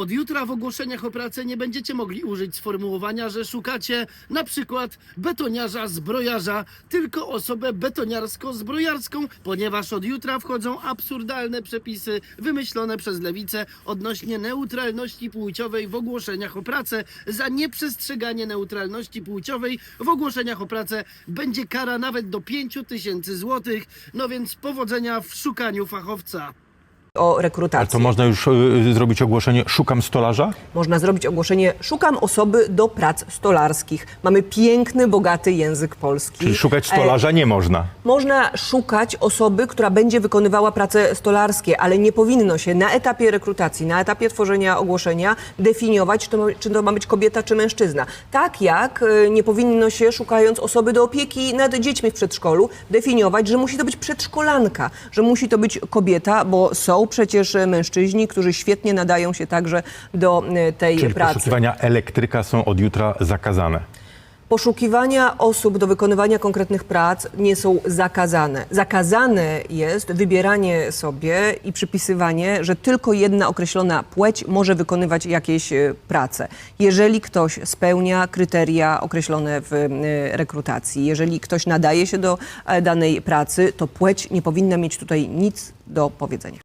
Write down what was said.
Od jutra w ogłoszeniach o pracę nie będziecie mogli użyć sformułowania, że szukacie na przykład betoniarza, zbrojarza, tylko osobę betoniarsko-zbrojarską, ponieważ od jutra wchodzą absurdalne przepisy wymyślone przez lewicę odnośnie neutralności płciowej w ogłoszeniach o pracę. Za nieprzestrzeganie neutralności płciowej w ogłoszeniach o pracę będzie kara nawet do 5 tysięcy złotych. No więc powodzenia w szukaniu fachowca. O Ale to można już y, zrobić ogłoszenie szukam stolarza? Można zrobić ogłoszenie szukam osoby do prac stolarskich. Mamy piękny, bogaty język polski. Czyli szukać E, stolarza nie można. Można szukać osoby, która będzie wykonywała prace stolarskie, ale nie powinno się na etapie rekrutacji, na etapie tworzenia ogłoszenia definiować, czy to, ma- czy to ma być kobieta, czy mężczyzna. Tak jak e, nie powinno się, szukając osoby do opieki nad dziećmi w przedszkolu, definiować, że musi to być przedszkolanka, że musi to być kobieta, bo są przecież e, mężczyźni, którzy świetnie nadają się także do e, tej Czyli pracy. poszukiwania elektryka są od jutra zakazane. Poszukiwania osób do wykonywania konkretnych prac nie są zakazane. Zakazane jest wybieranie sobie i przypisywanie, że tylko jedna określona płeć może wykonywać jakieś e, prace. Jeżeli ktoś spełnia kryteria określone w e, rekrutacji, jeżeli ktoś nadaje się do danej pracy, to płeć nie powinna mieć tutaj nic do powiedzenia.